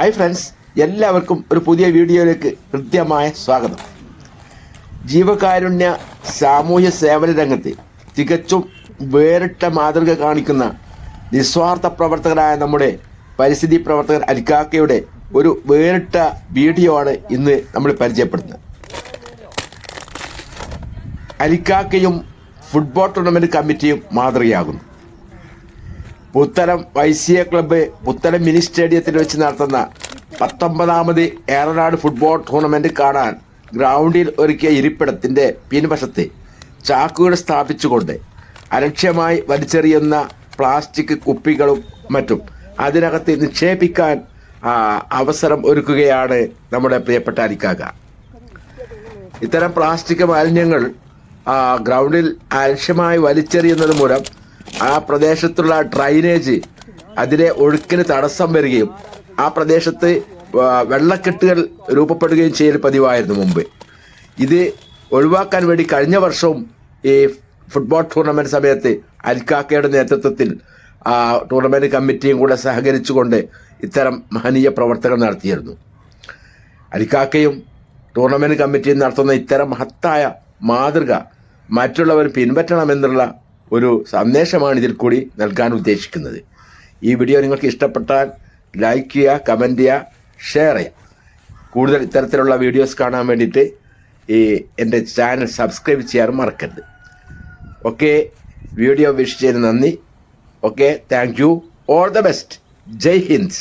Hi friends എല്ലാവർക്കും ഒരു പുതിയ വീഡിയോയിലേക്ക് കൃത്യമായ സ്വാഗതം. ജീവകാരുണ്യ സാമൂഹ്യ സേവന രംഗത്ത് തികച്ചും വേറിട്ട മാതൃക കാണിക്കുന്ന നിസ്വാർത്ഥ പ്രവർത്തകരായ നമ്മുടെ പരിസ്ഥിതി പ്രവർത്തകർ അരിക്കാക്കയുടെ ഒരു വേറിട്ട വീഡിയോ ആണ് ഇന്ന് നമ്മൾ പരിചയപ്പെടുന്നത് അരിക്കാക്കയും ഫുട്ബോൾ ടൂർണമെന്റ് കമ്മിറ്റിയും മാതൃകയാകുന്നു. പുത്തലം വൈസിയ ക്ലബ്ബ് പുത്തലം മിനി സ്റ്റേഡിയത്തിൽ വെച്ച് നടത്തുന്ന പത്തൊമ്പതാമത് ഏറനാട് ഫുട്ബോൾ ടൂർണമെന്റ് കാണാൻ ഗ്രൗണ്ടിൽ ഒരുക്കിയ ഇരിപ്പിടത്തിന്റെ പിൻവശത്ത് ചാക്കുകൾ സ്ഥാപിച്ചുകൊണ്ട് അലക്ഷ്യമായി വലിച്ചെറിയുന്ന പ്ലാസ്റ്റിക് കുപ്പികളും മറ്റും അതിനകത്ത് നിക്ഷേപിക്കാൻ അവസരം ഒരുക്കുകയാണ് നമ്മുടെ പ്രിയപ്പെട്ട അരിക്കാക ഇത്തരം പ്ലാസ്റ്റിക് മാലിന്യങ്ങൾ ഗ്രൗണ്ടിൽ അലക്ഷ്യമായി വലിച്ചെറിയുന്നത് മൂലം ആ പ്രദേശത്തുള്ള ഡ്രൈനേജ് അതിലെ ഒഴുക്കിന് തടസ്സം വരികയും ആ പ്രദേശത്ത് വെള്ളക്കെട്ടുകൾ രൂപപ്പെടുകയും ചെയ്യൽ പതിവായിരുന്നു മുമ്പ്. ഇത് ഒഴിവാക്കാൻ വേണ്ടി കഴിഞ്ഞ വർഷവും ഈ ഫുട്ബോൾ ടൂർണമെന്റ് സമയത്ത് അൽക്കാക്കയുടെ നേതൃത്വത്തിൽ ടൂർണമെന്റ് കമ്മിറ്റിയും കൂടെ സഹകരിച്ചുകൊണ്ട് ഇത്തരം മഹനീയ പ്രവർത്തനം നടത്തിയിരുന്നു. അൽക്കാക്കയും ടൂർണമെന്റ് കമ്മിറ്റിയും നടത്തുന്ന ഇത്തരം മഹത്തായ മാതൃക മറ്റുള്ളവർ പിൻപറ്റണമെന്നുള്ള ഒരു സന്ദേശമാണ് ഇതിൽ കൂടി നൽകാൻ ഉദ്ദേശിക്കുന്നത്. ഈ വീഡിയോ നിങ്ങൾക്ക് ഇഷ്ടപ്പെട്ടാൽ ലൈക്ക് ചെയ്യുക കമന്റ് ചെയ്യുക ഷെയർ ചെയ്യുക. കൂടുതൽ ഇത്തരത്തിലുള്ള വീഡിയോസ് കാണാൻ വേണ്ടിയിട്ട് ഈ എന്റെ ചാനൽ സബ്സ്ക്രൈബ് ചെയ്യാൻ മറക്കരുത്. ഓക്കെ വീഡിയോ വിഷ് നന്ദി. Okay thank you all the best Jai Hind